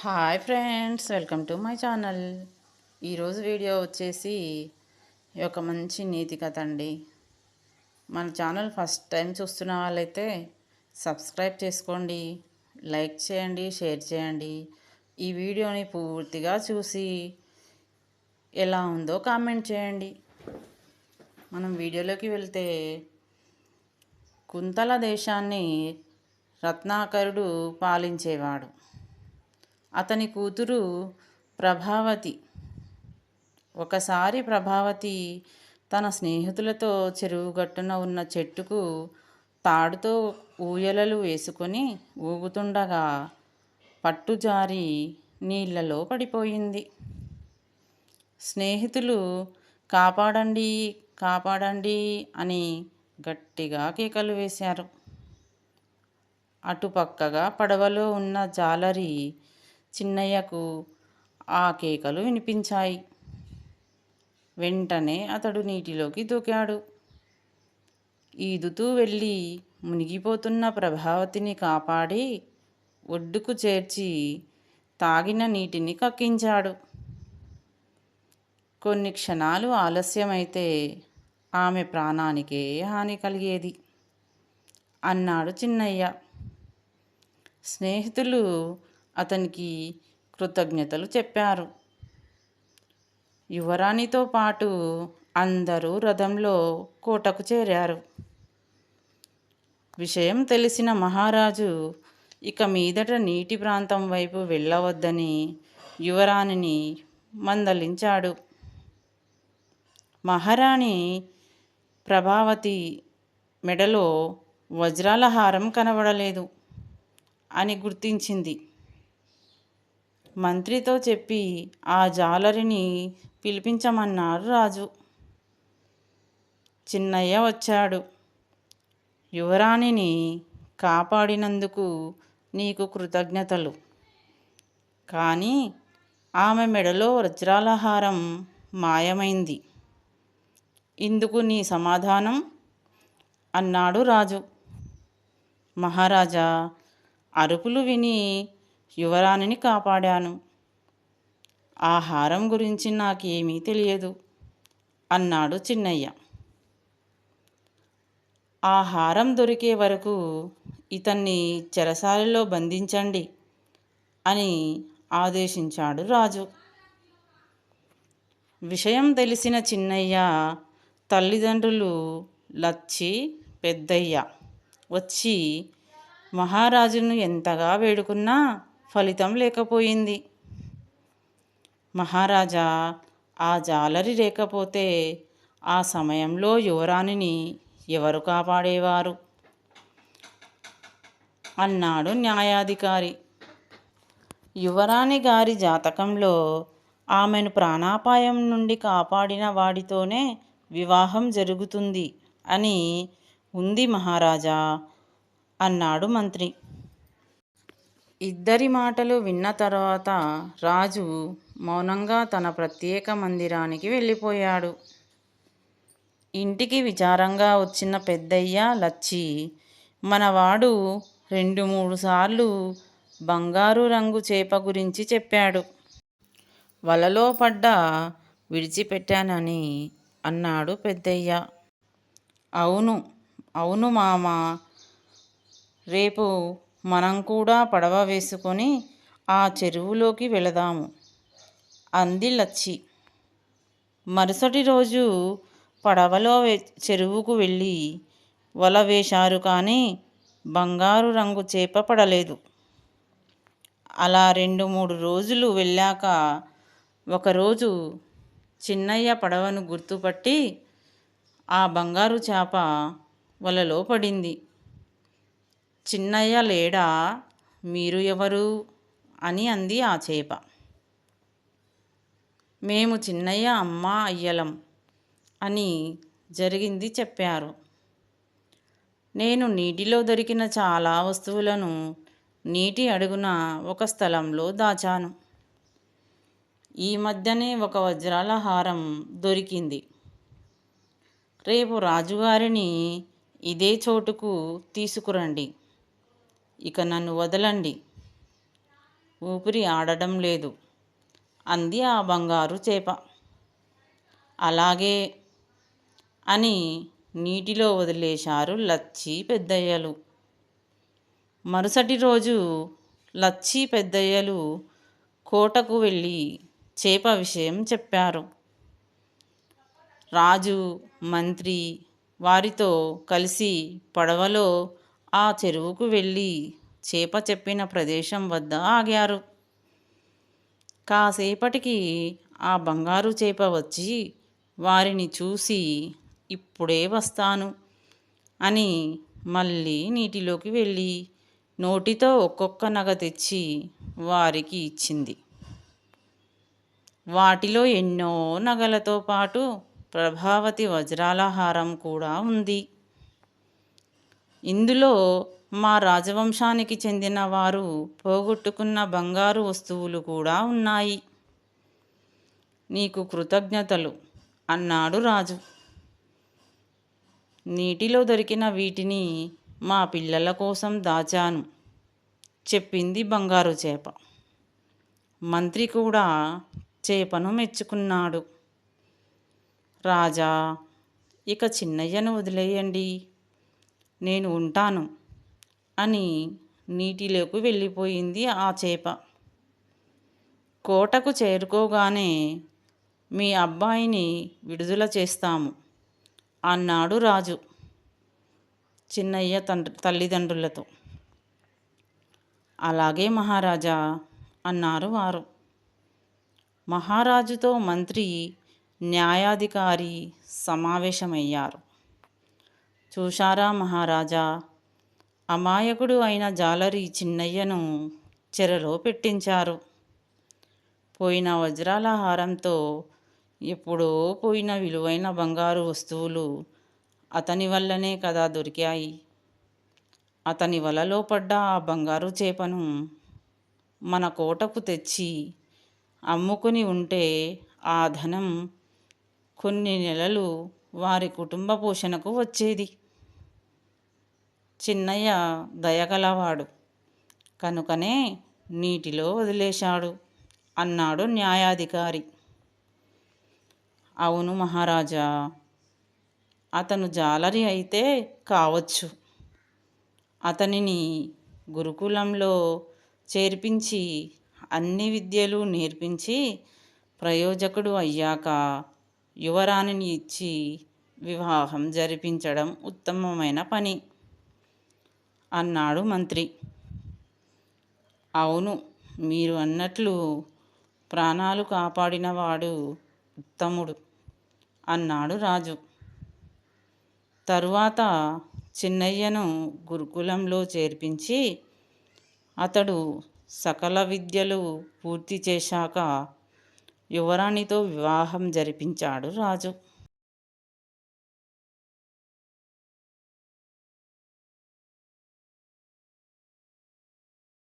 Hi friends welcome to my channel. ఈరోజు video వచ్చేసి ఒక మంచి నీతి కథ అండి. మన ఛానల్ ఫస్ట్ టైం చూస్తున్న వాళ్ళైతే సబ్స్క్రైబ్ చేసుకోండి లైక్ చేయండి షేర్ చేయండి. ఈ వీడియోని పూర్తిగా చూసి ఎలా ఉందో కామెంట్ చేయండి. మనం వీడియోలోకి వెళ్తే కుంతల దేశాన్ని రత్నాకరుడు పాలించేవాడు. అతని కూతురు ప్రభావతి. ఒకసారి ప్రభావతి తన స్నేహితులతో చెరువు గట్టున ఉన్న చెట్టుకు తాడుతో ఊయలలు వేసుకొని ఊగుతుండగా పట్టుజారి నీళ్ళలో పడిపోయింది. స్నేహితులు కాపాడండి కాపాడండి అని గట్టిగా కేకలు వేశారు. అటుపక్కగా పడవలో ఉన్న జాలరి చిన్నయ్యకు ఆ కేకలు వినిపించాయి. వెంటనే అతడు నీటిలోకి దూకాడు. ఈదుతూ వెళ్ళి మునిగిపోతున్న ప్రభావతిని కాపాడి ఒడ్డుకు చేర్చి తాగిన నీటిని కక్కించాడు. కొన్ని క్షణాలు ఆలస్యమైతే ఆమె ప్రాణానికే హాని కలిగేది. అన్నాడు చిన్నయ్య. స్నేహితులు అతనికి కృతజ్ఞతలు చెప్పారు. యువరాణితో పాటు అందరూ రథంలో కోటకు చేరారు. విషయం తెలిసిన మహారాజు ఇక మీదట నీటి ప్రాంతం వైపు వెళ్ళవద్దని యువరాణిని మందలించాడు. మహారాణి ప్రభావతి మెడలో వజ్రాల హారం కనబడలేదు అని గుర్తించింది. మంత్రితో చెప్పి ఆ జాలరిని పిలిపించమన్నారు రాజు. చిన్నయ్య వచ్చాడు. యువరాణిని కాపాడినందుకు నీకు కృతజ్ఞతలు. కానీ ఆమె మెడలో వజ్రాలహారం మాయమైంది. ఇందుకు నీ సమాధానం? అన్నాడు రాజు. మహారాజా అరుపులు విని యువరాణిని కాపాడాను. ఆ హారం గురించి నాకేమీ తెలియదు అన్నాడు చిన్నయ్య. ఆ హారం దొరికే వరకు ఇతన్ని చెరసాలలో బంధించండి అని ఆదేశించాడు రాజు. విషయం తెలిసిన చిన్నయ్య తల్లిదండ్రులు లచ్చి పెద్దయ్య వచ్చి మహారాజును ఎంతగా వేడుకున్నా ఫలితం లేకపోయింది. మహారాజా ఆ జాలరి లేకపోతే ఆ సమయంలో యువరాణిని ఎవరు కాపాడేవారు? అన్నాడు న్యాయాధికారి. యువరాణి గారి జాతకంలో ఆమెను ప్రాణాపాయం నుండి కాపాడిన వాడితోనే వివాహం జరుగుతుంది అని ఉంది మహారాజా అన్నాడు మంత్రి. ఇద్దరి మాటలు విన్న తర్వాత రాజు మౌనంగా తన ప్రత్యేక మందిరానికి వెళ్ళిపోయాడు. ఇంటికి విచారంగా వచ్చిన పెద్దయ్య లచ్చి మనవాడు రెండు మూడు సార్లు బంగారు రంగు చేప గురించి చెప్పాడు. వలలో పడ్డ విడిచిపెట్టానని అన్నాడు పెద్దయ్య. అవును అవును మామ రేపు మనం కూడా పడవ వేసుకొని ఆ చెరువులోకి వెళదాము. అంది లచ్చి. మరుసటి రోజు పడవలో చెరువుకు వెళ్ళి వల వేశారు కానీ బంగారు రంగు చేప పడలేదు. అలా రెండు మూడు రోజులు వెళ్ళాక ఒకరోజు చిన్నయ్య పడవను గుర్తుపట్టి ఆ బంగారు చేప వలలో పడింది. చిన్నయ్య లేడా? మీరు ఎవరు? అని అంది ఆ చేప మేము చిన్నయ్య అమ్మ అయ్యలం అని జరిగింది చెప్పారు. నేను నీటిలో దొరికిన చాలా వస్తువులను నీటి అడుగున ఒక స్థలంలో దాచాను. ఈ మధ్యనే ఒక వజ్రాల హారం దొరికింది. రేపు రాజుగారిని ఇదే చోటుకు తీసుకురండి. ఇక నన్ను వదలండి. ఊపిరి ఆడడం లేదు. అంది ఆ బంగారు చేప. అలాగే అని నీటిలో వదిలేశారు లచ్చి పెద్దయ్యలు. మరుసటి రోజు లచ్చి పెద్దయ్యలు కోటకు వెళ్ళి చేప విషయం చెప్పారు. రాజు మంత్రి వారితో కలిసి పడవలో ఆ చెరువుకు వెళ్ళి చేప చెప్పిన ప్రదేశం వద్ద ఆగారు. కాసేపటికి ఆ బంగారు చేప వచ్చి వారిని చూసి ఇప్పుడే వస్తాను అని మళ్ళీ నీటిలోకి వెళ్ళి నోటితో ఒక్కొక్క నగ తెచ్చి వారికి ఇచ్చింది. వాటిలో ఎన్నో నగలతో పాటు ప్రభావతి వజ్రాల హారం కూడా ఉంది. ఇందులో మా రాజవంశానికి చెందిన వారు పోగొట్టుకున్న బంగారు వస్తువులు కూడా ఉన్నాయి. నీకు కృతజ్ఞతలు అన్నాడు రాజు. నీటిలో దొరికిన వీటిని మా పిల్లల కోసం దాచాను చెప్పింది బంగారు చేప. మంత్రి కూడా చేపను మెచ్చుకున్నాడు. రాజా ఇక చిన్నయ్యను వదిలేయండి. నేను ఉంటాను అని నీటిలోకి వెళ్ళిపోయింది ఆ చేప. కోటకు చేరుకోగానే మీ అబ్బాయిని విడుదల చేస్తాము అన్నాడు రాజు చిన్నయ్య తండ్రి తల్లిదండ్రులతో. అలాగే మహారాజా అన్నారు వారు. మహారాజుతో మంత్రి న్యాయాధికారి సమావేశమయ్యారు. చూశారా మహారాజా? అమాయకుడు అయిన జాలరి చిన్నయ్యను చెరలో పెట్టించారు. పోయిన వజ్రాల హారంతో ఎప్పుడో పోయిన విలువైన బంగారు వస్తువులు అతని వల్లనే కదా దొరికాయి. అతని వలలో పడ్డ ఆ బంగారు చేపను మన కోటకు తెచ్చి అమ్ముకుని ఉంటే ఆ ధనం కొన్ని నెలలు వారి కుటుంబ పోషణకు వచ్చేది. చిన్నయ్య దయగలవాడు. కనుకనే నీటిలో వదిలేశాడు అన్నాడు న్యాయాధికారి. అవును మహారాజా అతను జాలరి అయితే కావచ్చు. అతనిని గురుకులంలో చేర్పించి అన్ని విద్యలు నేర్పించి ప్రయోజకుడు అయ్యాక యువరాణిని ఇచ్చి వివాహం జరిపించడం ఉత్తమమైన పని. అన్నాడు మంత్రి. అవును మీరు అన్నట్లు ప్రాణాలు కాపాడినవాడు ఉత్తముడు అన్నాడు రాజు. తరువాత చిన్నయ్యను గురుకులంలో చేర్పించి అతడు సకల విద్యలు పూర్తి చేశాక యువరాణితో వివాహం జరిపించాడు రాజు.